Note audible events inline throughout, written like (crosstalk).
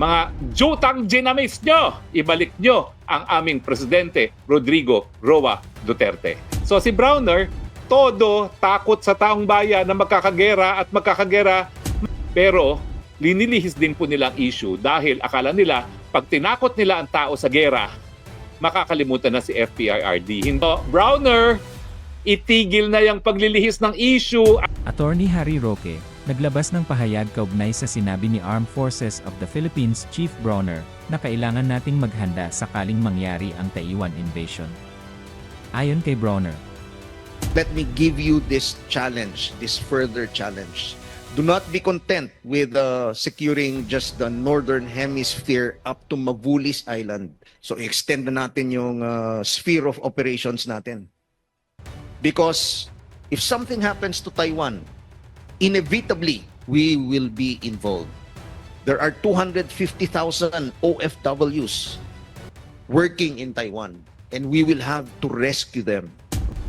Mga jutang ginamis nyo, ibalik nyo ang aming presidente Rodrigo Roa Duterte. So si Browner, todo takot sa taong bayan na magkakagera at magkakagera pero linilihis din po nilang issue dahil akala nila pag tinakot nila ang tao sa gera, makakalimutan na si FPIRD. Hindi. Browner, itigil na yung paglilihis ng issue Attorney Harry Roque, naglabas ng pahayag kaugnay sa sinabi ni Armed Forces of the Philippines Chief Bronner na kailangan nating maghanda sakaling mangyari ang Taiwan invasion. Ayon kay Bronner, let me give you this challenge, this further challenge. Do not be content with uh, securing just the northern hemisphere up to Mavulis Island. So extend na natin yung uh, sphere of operations natin. Because if something happens to Taiwan, inevitably we will be involved. There are 250,000 OFWs working in Taiwan and we will have to rescue them.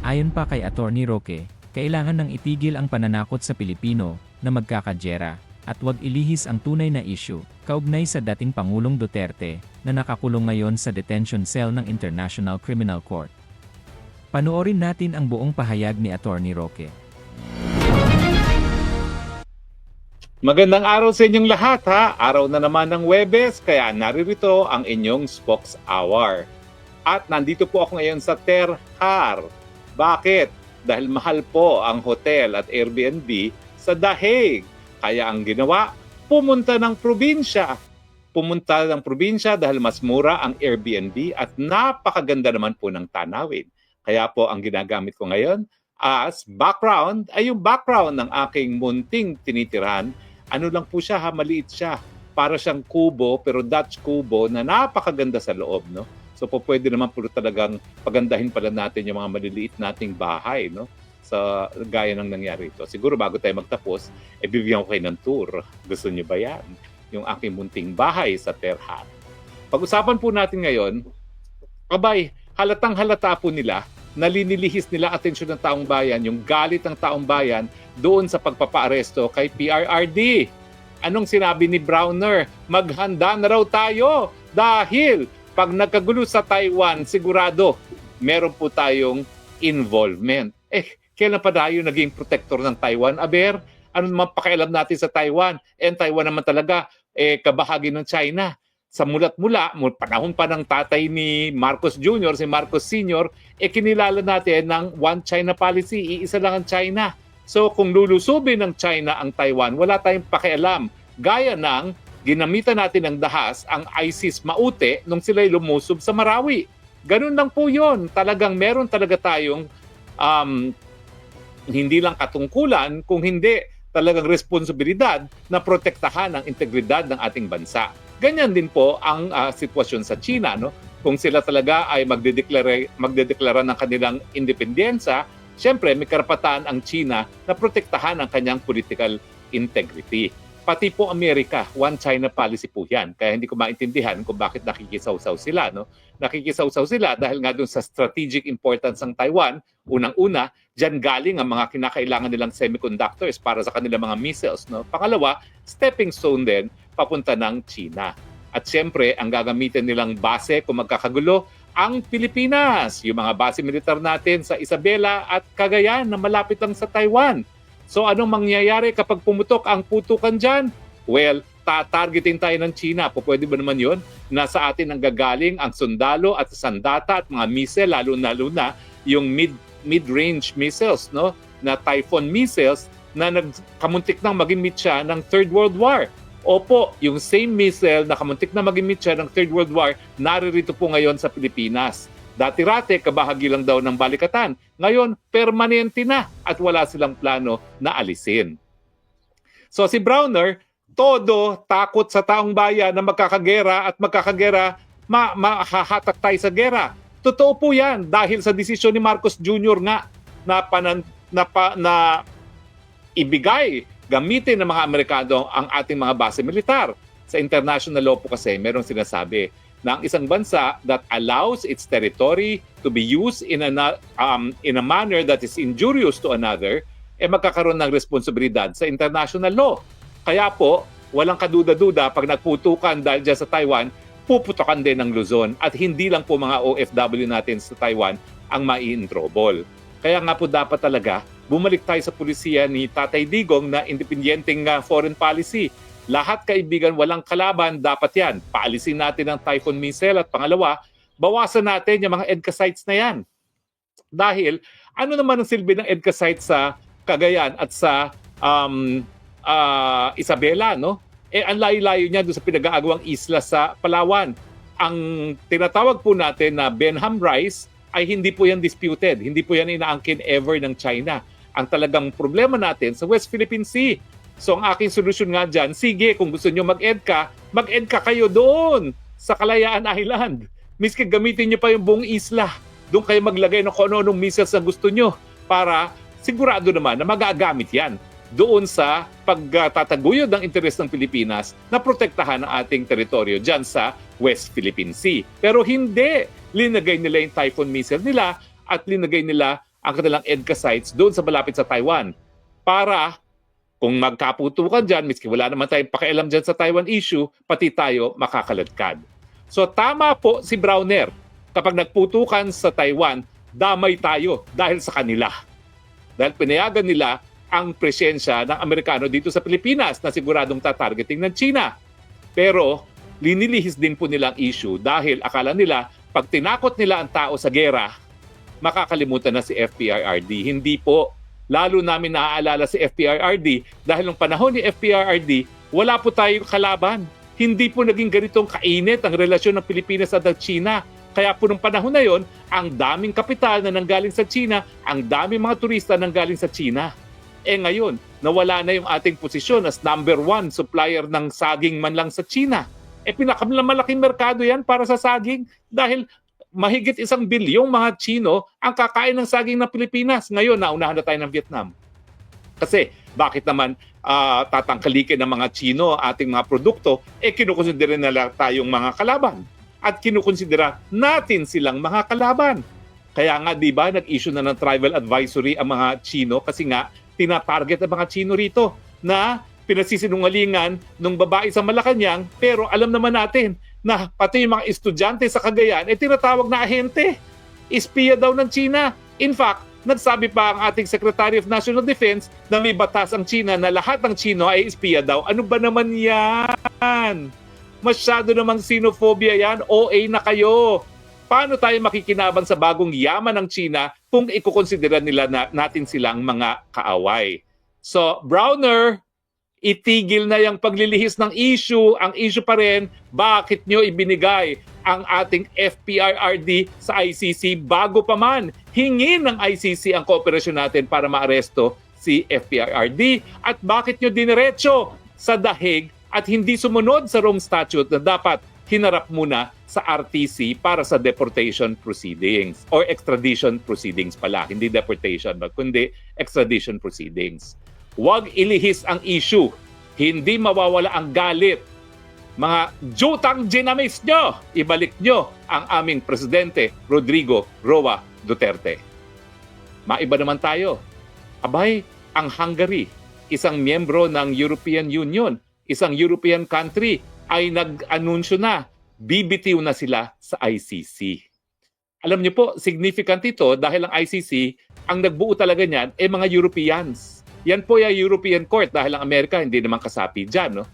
ayon pa kay Attorney Roque, kailangan nang itigil ang pananakot sa Pilipino na magkakajera at wag ilihis ang tunay na issue kaugnay sa dating Pangulong Duterte na nakakulong ngayon sa detention cell ng International Criminal Court. Panoorin natin ang buong pahayag ni Attorney Roque. Magandang araw sa inyong lahat ha. Araw na naman ng Webes, kaya naririto ang inyong Spokes Hour. At nandito po ako ngayon sa Terhar. Bakit? Dahil mahal po ang hotel at Airbnb sa Dahig. Kaya ang ginawa, pumunta ng probinsya. Pumunta ng probinsya dahil mas mura ang Airbnb at napakaganda naman po ng tanawin. Kaya po ang ginagamit ko ngayon as background ay yung background ng aking munting tinitirahan ano lang po siya, ha, maliit siya. Para siyang kubo, pero Dutch kubo na napakaganda sa loob, no? So po pwede naman po talagang pagandahin pala natin yung mga maliliit nating bahay, no? Sa gaya ng nangyari ito. Siguro bago tayo magtapos, e bibigyan ko kayo ng tour. Gusto niyo ba yan? Yung aking munting bahay sa Terhat. Pag-usapan po natin ngayon, abay, halatang halata po nila na linilihis nila atensyon ng taong bayan, yung galit ng taong bayan doon sa pagpapaaresto kay PRRD. Anong sinabi ni Browner? Maghanda na raw tayo dahil pag nagkagulo sa Taiwan, sigurado meron po tayong involvement. Eh, kailan pa tayo naging protector ng Taiwan? Aber, ano naman pakialam natin sa Taiwan? And Taiwan naman talaga, eh, kabahagi ng China sa mulat-mula, mul- panahon pa ng tatay ni Marcos Jr., si Marcos Sr., eh kinilala natin ng One China policy, iisa lang ang China. So kung lulusubin ng China ang Taiwan, wala tayong pakialam. Gaya ng ginamitan natin ng dahas ang ISIS maute nung sila'y lumusob sa Marawi. Ganun lang po yon. Talagang meron talaga tayong um, hindi lang katungkulan, kung hindi talagang responsibilidad na protektahan ang integridad ng ating bansa. Ganyan din po ang ah, sitwasyon sa China, no? Kung sila talaga ay magdedeklara magdedeklara ng kanilang independensya, syempre may karapatan ang China na protektahan ang kanyang political integrity. Pati po Amerika, one China policy po 'yan. Kaya hindi ko maintindihan kung bakit nakikisawsaw sila, no? Nakikisawsaw sila dahil nga doon sa strategic importance ng Taiwan, unang-una, diyan galing ang mga kinakailangan nilang semiconductors para sa kanilang mga missiles, no? Pangalawa, stepping stone din papunta ng China. At siyempre, ang gagamitin nilang base kung magkakagulo, ang Pilipinas, yung mga base militar natin sa Isabela at Cagayan na malapit lang sa Taiwan. So anong mangyayari kapag pumutok ang putukan dyan? Well, tatargetin tayo ng China. Po pwede ba naman yun? Nasa atin ang gagaling ang sundalo at sandata at mga missile, lalo-lalo na yung mid, mid-range missiles, no? na Typhoon missiles na nagkamuntik nang maging siya ng Third World War. Opo, yung same missile na kamuntik na maging siya ng Third World War, naririto po ngayon sa Pilipinas. Dati-rate, kabahagi lang daw ng balikatan. Ngayon, permanente na at wala silang plano na alisin. So si Browner, todo takot sa taong bayan na magkakagera at magkakagera, ma mahahatak tayo sa gera. Totoo po yan dahil sa desisyon ni Marcos Jr. nga na, panan, na, pa, na ibigay, gamitin ng mga Amerikano ang ating mga base militar. Sa international law po kasi merong sinasabi na ang isang bansa that allows its territory to be used in a, um, in a manner that is injurious to another, eh magkakaroon ng responsibilidad sa international law. Kaya po, walang kaduda-duda pag nagputukan dahil dyan sa Taiwan, puputokan din ng Luzon at hindi lang po mga OFW natin sa Taiwan ang mai-trouble. Kaya nga po dapat talaga bumalik tayo sa pulisiya ni Tatay Digong na independyenteng uh, foreign policy. Lahat kaibigan walang kalaban, dapat yan. Paalisin natin ang Typhoon missile at pangalawa, bawasan natin yung mga EDCA sites na yan. Dahil ano naman ang silbi ng EDCA site sa Cagayan at sa um, ah, Isabela, no? Eh, ang layo-layo niya doon sa pinag-aagawang isla sa Palawan. Ang tinatawag po natin na Benham Rice ay hindi po yan disputed. Hindi po yan inaangkin ever ng China. Ang talagang problema natin sa West Philippine Sea. So ang aking solusyon nga dyan, sige, kung gusto nyo mag-EDCA, mag-EDCA kayo doon sa Kalayaan Island. Miski gamitin nyo pa yung buong isla. Doon kayo maglagay ng kung ano-anong missiles na gusto nyo para sigurado naman na magagamit yan doon sa pagtataguyod ng interes ng Pilipinas na protektahan ang ating teritoryo dyan sa West Philippine Sea. Pero hindi. Linagay nila yung Typhoon missile nila at linagay nila ang kanilang EDCA sites doon sa malapit sa Taiwan para kung magkaputukan dyan, miski wala naman tayong pakialam dyan sa Taiwan issue, pati tayo makakaladkad. So tama po si Browner. Kapag nagputukan sa Taiwan, damay tayo dahil sa kanila. Dahil pinayagan nila ang presensya ng Amerikano dito sa Pilipinas na siguradong tatargeting ng China. Pero linilihis din po nilang issue dahil akala nila pag tinakot nila ang tao sa gera, makakalimutan na si FPRRD. Hindi po. Lalo namin naaalala si FPRRD dahil nung panahon ni FPRRD, wala po tayong kalaban. Hindi po naging ganitong kainit ang relasyon ng Pilipinas at ng China. Kaya po nung panahon na yon, ang daming kapital na nanggaling sa China, ang daming mga turista nanggaling sa China. Eh ngayon, nawala na yung ating posisyon as number one supplier ng saging man lang sa China. Eh pinakamalaking merkado yan para sa saging dahil mahigit isang bilyong mga Chino ang kakain ng saging ng Pilipinas. Ngayon, naunahan na tayo ng Vietnam. Kasi bakit naman ah, tatangkalikin ng mga Chino ating mga produkto, eh kinukonsidera nila tayong mga kalaban. At kinukonsidera natin silang mga kalaban. Kaya nga, di ba, nag-issue na ng travel advisory ang mga Chino kasi nga, tinatarget ang mga Chino rito na pinasisinungalingan ng babae sa Malacanang pero alam naman natin na pati yung mga estudyante sa Cagayan eh tinatawag na ahente. Espiya daw ng China. In fact, nagsabi pa ang ating Secretary of National Defense na may batas ang China na lahat ng Chino ay espiya daw. Ano ba naman yan? Masyado namang xenophobia yan. OA na kayo. Paano tayo makikinabang sa bagong yaman ng China kung ikukonsidera nila na natin silang mga kaaway? So, Browner, itigil na yung paglilihis ng issue. Ang issue pa rin, bakit nyo ibinigay ang ating FPRRD sa ICC bago pa man hingin ng ICC ang kooperasyon natin para maaresto si FPRRD at bakit nyo diniretso sa dahig at hindi sumunod sa Rome Statute na dapat hinarap muna sa RTC para sa deportation proceedings or extradition proceedings pala, hindi deportation but kundi extradition proceedings. Huwag ilihis ang issue. Hindi mawawala ang galit. Mga jutang ginamis nyo, ibalik nyo ang aming presidente Rodrigo Roa Duterte. Maiba naman tayo. Abay, ang Hungary, isang miyembro ng European Union, isang European country, ay nag-anunsyo na, bibitiw na sila sa ICC. Alam niyo po, significant ito dahil ang ICC, ang nagbuo talaga niyan, ay mga Europeans. Yan po yung European Court dahil ang Amerika hindi naman kasapi dyan. No?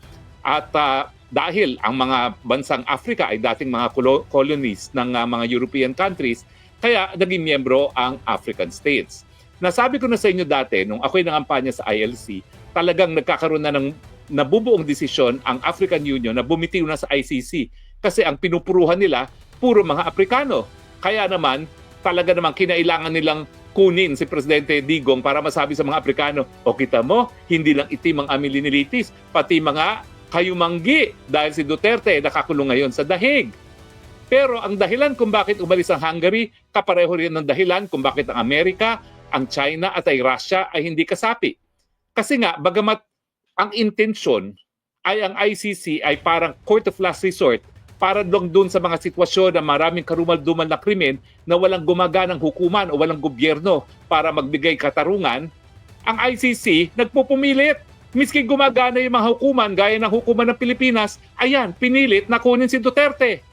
At ah, dahil ang mga bansang Africa ay dating mga colo- colonies ng ah, mga European countries, kaya naging miyembro ang African states. Nasabi ko na sa inyo dati, nung ako'y nangampanya sa ILC, talagang nagkakaroon na ng nabubuong desisyon ang African Union na bumitiw na sa ICC kasi ang pinupuruhan nila puro mga Aprikano. Kaya naman, talaga namang kinailangan nilang kunin si Presidente Digong para masabi sa mga Aprikano, o kita mo, hindi lang itim ang aming linilitis, pati mga kayumanggi dahil si Duterte nakakulong ngayon sa dahig. Pero ang dahilan kung bakit umalis ang Hungary, kapareho rin ng dahilan kung bakit ang Amerika, ang China at ay Russia ay hindi kasapi. Kasi nga, bagamat ang intensyon ay ang ICC ay parang court of last resort para lang doon sa mga sitwasyon na maraming karumal-dumal na krimen na walang gumaganang hukuman o walang gobyerno para magbigay katarungan, ang ICC nagpupumilit Miski gumagana yung mga hukuman, gaya ng hukuman ng Pilipinas, ayan, pinilit na kunin si Duterte.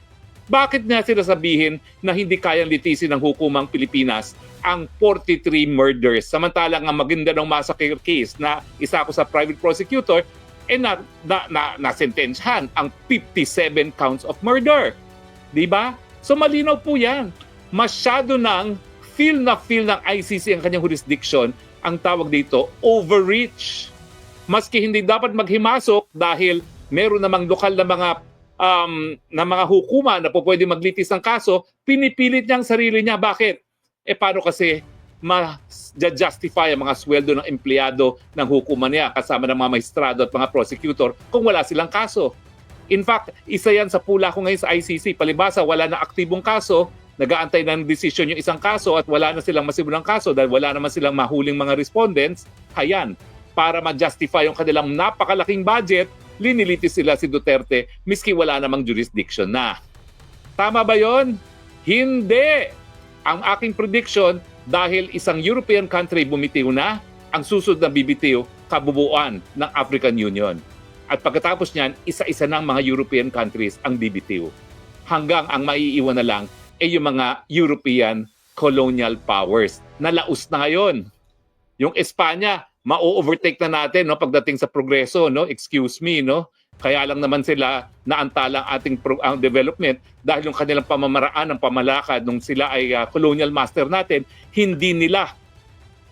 Bakit niya sila sabihin na hindi kayang litisin ng hukumang Pilipinas ang 43 murders? Samantalang ang Maguindanao massacre case na isa ko sa private prosecutor, eh na, na, na, nasentensyahan ang 57 counts of murder. Di ba? So malinaw po yan. Masyado nang feel na feel ng ICC ang kanyang jurisdiction, ang tawag dito, overreach. Maski hindi dapat maghimasok dahil meron namang lokal na mga um, na mga hukuma na po pwede maglitis ng kaso, pinipilit niya ang sarili niya. Bakit? Eh paano kasi ma-justify ang mga sweldo ng empleyado ng hukuma niya kasama ng mga maestrado at mga prosecutor kung wala silang kaso. In fact, isa yan sa pula ko ngayon sa ICC. Palibasa, wala na aktibong kaso, nagaantay ng desisyon yung isang kaso at wala na silang masimulang kaso dahil wala naman silang mahuling mga respondents. Hayan, para ma-justify yung kanilang napakalaking budget, linilitis sila si Duterte miski wala namang jurisdiction na. Tama ba yon? Hindi! Ang aking prediction, dahil isang European country bumitiw na, ang susunod na bibitiw, kabubuan ng African Union. At pagkatapos niyan, isa-isa ng mga European countries ang bibitiw. Hanggang ang maiiwan na lang ay yung mga European colonial powers na laos na ngayon. Yung Espanya, ma-overtake na natin no pagdating sa progreso no excuse me no kaya lang naman sila naantala ang ating pro- ang development dahil yung kanilang pamamaraan ng pamalakad nung sila ay ah, colonial master natin hindi nila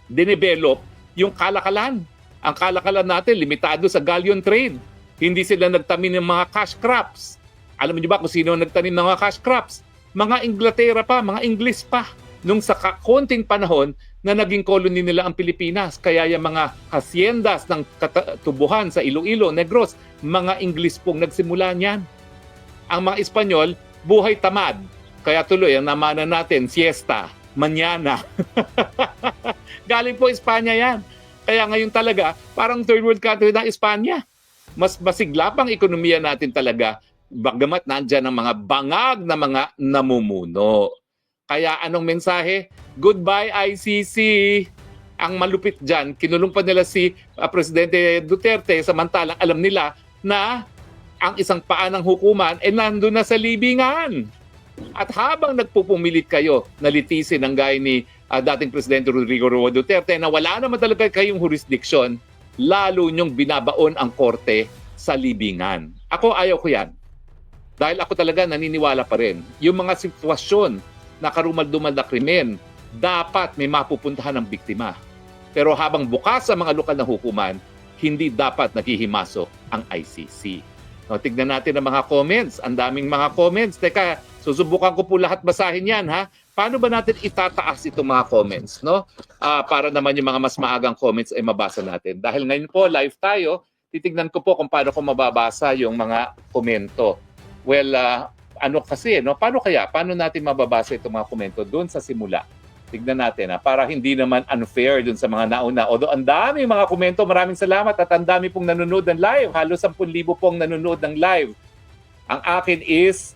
dinevelop yung kalakalan. Ang kalakalan natin limitado sa galleon trade. Hindi sila nagtanim ng mga cash crops. Alam niyo ba kung sino nagtanim ng mga cash crops? Mga Inglaterra pa mga Ingles pa. Nung sa konting panahon na naging colony nila ang Pilipinas. Kaya yung mga haciendas ng tubuhan sa Iloilo, Negros, mga Ingles pong nagsimula niyan. Ang mga Espanyol, buhay tamad. Kaya tuloy, ang namana natin, siesta, manyana. (laughs) Galing po Espanya yan. Kaya ngayon talaga, parang third world country ng Espanya. Mas masigla pang ekonomiya natin talaga, bagamat nandyan ang mga bangag na mga namumuno. Kaya anong mensahe? Goodbye ICC. Ang malupit dyan, kinulong pa nila si uh, Presidente Duterte samantalang alam nila na ang isang paa ng hukuman ay nandun na sa libingan. At habang nagpupumilit kayo na litisin ng gaya ni uh, dating Presidente Rodrigo Roa Duterte na wala naman talaga kayong jurisdiction, lalo nyong binabaon ang korte sa libingan. Ako ayaw ko yan. Dahil ako talaga naniniwala pa rin. Yung mga sitwasyon na karumal-dumal na krimen, dapat may mapupuntahan ng biktima. Pero habang bukas ang mga lokal na hukuman, hindi dapat naghihimasok ang ICC. No, tignan natin ang mga comments. Ang daming mga comments. Teka, susubukan ko po lahat basahin yan ha. Paano ba natin itataas itong mga comments? No? Ah, para naman yung mga mas maagang comments ay mabasa natin. Dahil ngayon po, live tayo, titignan ko po kung paano ko mababasa yung mga komento. Well, ah, ano kasi, no? Paano kaya? Paano natin mababasa itong mga komento doon sa simula? Tignan natin ha, para hindi naman unfair dun sa mga nauna. Although ang dami mga komento, maraming salamat at ang dami pong nanonood ng live. Halos 10,000 pong nanonood ng live. Ang akin is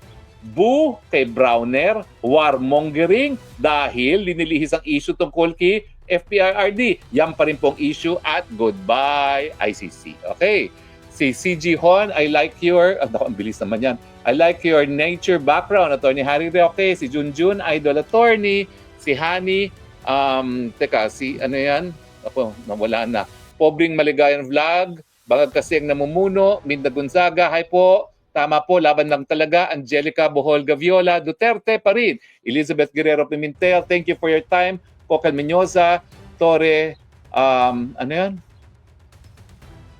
boo kay Browner, warmongering dahil linilihis ang issue tungkol kay FPIRD. Yan pa rin pong issue at goodbye ICC. Okay. Si CG Hon, I like your, naku, (laughs) ang bilis naman yan. I like your nature background. Attorney Harry Roque, si Junjun, idol attorney, si Hani, um, teka, si ano yan? Ako, nawala na. Pobreng Maligayan Vlog, Bagag kasi ang namumuno, Minda Gonzaga, hi po. Tama po, laban lang talaga. Angelica Bohol Gaviola, Duterte pa rin. Elizabeth Guerrero Pimentel, thank you for your time. Cocal Menyoza, Torre, um, ano yan?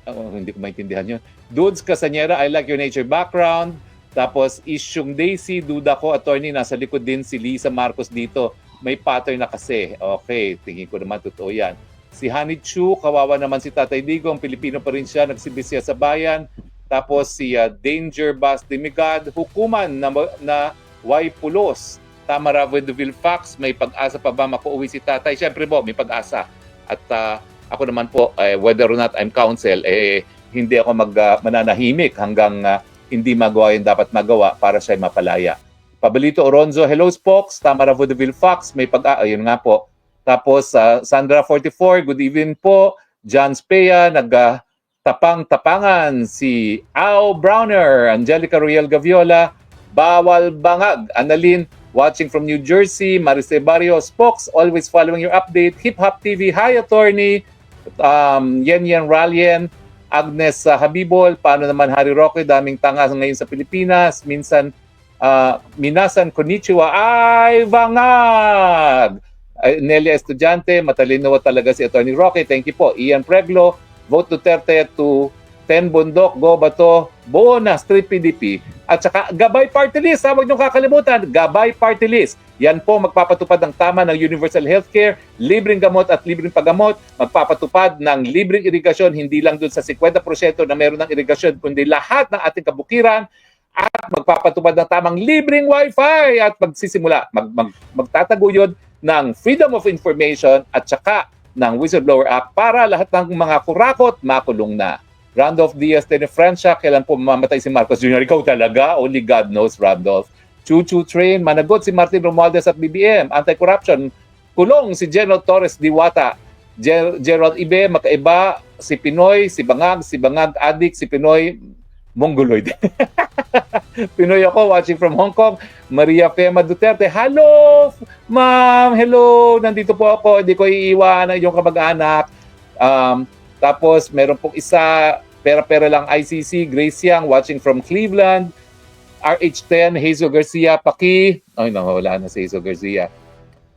Oh, hindi ko maintindihan yun. Dudes Casanera, I like your nature background. Tapos Isyong Daisy, duda ko, attorney, nasa likod din si Lisa Marcos dito. May pattern na kasi. Okay, tingin ko naman totoo yan. Si Honey Chu, kawawa naman si Tatay Digo, ang Pilipino pa rin siya, nagsibisya sa bayan. Tapos si uh, Danger Bas Demigad, hukuman na, na Y Pulos. Tamara Veduville Fax, may pag-asa pa ba makauwi si tatay? Siyempre po, may pag-asa. At uh, ako naman po, eh, whether or not I'm counsel, eh, hindi ako mag, uh, mananahimik hanggang uh, hindi magawa yung dapat magawa para siya mapalaya. Pabalito Oronzo, hello Spox, Tamara Vaudeville Fox, may pag ayun nga po. Tapos uh, Sandra 44, good evening po. John Spea, nag uh, Tapang-tapangan si Al Browner, Angelica Royal Gaviola, Bawal Bangag, Annalyn, watching from New Jersey, Maricel Barrios, Fox, always following your update, Hip Hop TV, Hi Attorney, um, Yen Yen Ralien, Agnes uh, Habibol, paano naman Harry Roque, daming tanga ngayon sa Pilipinas, minsan uh, minasan konnichiwa, ay bangag! Ay, Nelia Estudiante, matalino talaga si Attorney Roque, thank you po. Ian Preglo, vote Duterte to 10 bundok, go bato, buo na, street PDP. At saka Gabay Party List, ha, huwag niyong kakalimutan, Gabay Party List. Yan po magpapatupad ng tama ng universal healthcare, libreng gamot at libreng paggamot, magpapatupad ng libreng irigasyon, hindi lang dun sa 50% na meron ng irigasyon, kundi lahat ng ating kabukiran, at magpapatupad ng tamang libreng wifi at magsisimula, mag, mag, magtataguyod ng Freedom of Information at saka ng Whistleblower Act para lahat ng mga kurakot makulong na. Randolph Diaz de Francia, kailan po mamamatay si Marcos Jr.? Ikaw talaga? Only God knows, Randolph. Choo-choo train, managot si Martin Romualdez at BBM. Anti-corruption, kulong si General Torres Diwata. Ger- Gerald Ibe, makaiba, si Pinoy, si Bangag, si Bangag adik, si Pinoy, Mongoloid. (laughs) Pinoy ako watching from Hong Kong. Maria Fema Duterte. Hello, ma'am. Hello. Nandito po ako. Hindi ko iiwanan yung kamag-anak. Um, tapos meron pong isa, pera-pera lang ICC, Grace Yang watching from Cleveland. RH10, Hazel Garcia, Paki. Ay, nawala na si Hazel Garcia.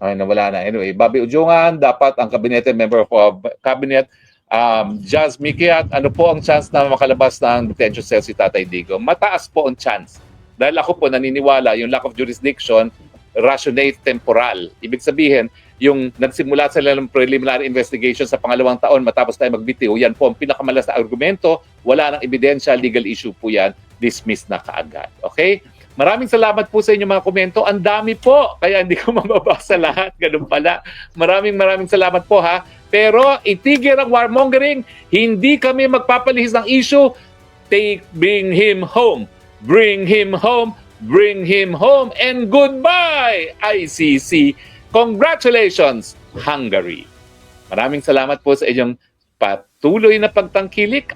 Ay, nawala na. Anyway, Bobby Ujungan, dapat ang kabinete member of uh, cabinet um, Jazz Mikiat, ano po ang chance na makalabas ng detention cell si Tatay Digo? Mataas po ang chance. Dahil ako po naniniwala, yung lack of jurisdiction, rationate temporal. Ibig sabihin, yung nagsimula sila ng preliminary investigation sa pangalawang taon matapos tayo magbitiw, yan po ang pinakamalas na argumento, wala nang ebidensya, legal issue po yan, dismiss na kaagad. Okay? Maraming salamat po sa inyong mga komento. Ang dami po, kaya hindi ko (laughs) mababasa lahat. Ganun pala. Maraming maraming salamat po ha. Pero itigil ang warmongering. Hindi kami magpapalihis ng issue. Take, bring him home. Bring him home. Bring him home. And goodbye, ICC. Congratulations, Hungary. Maraming salamat po sa inyong patuloy na pagtangkilik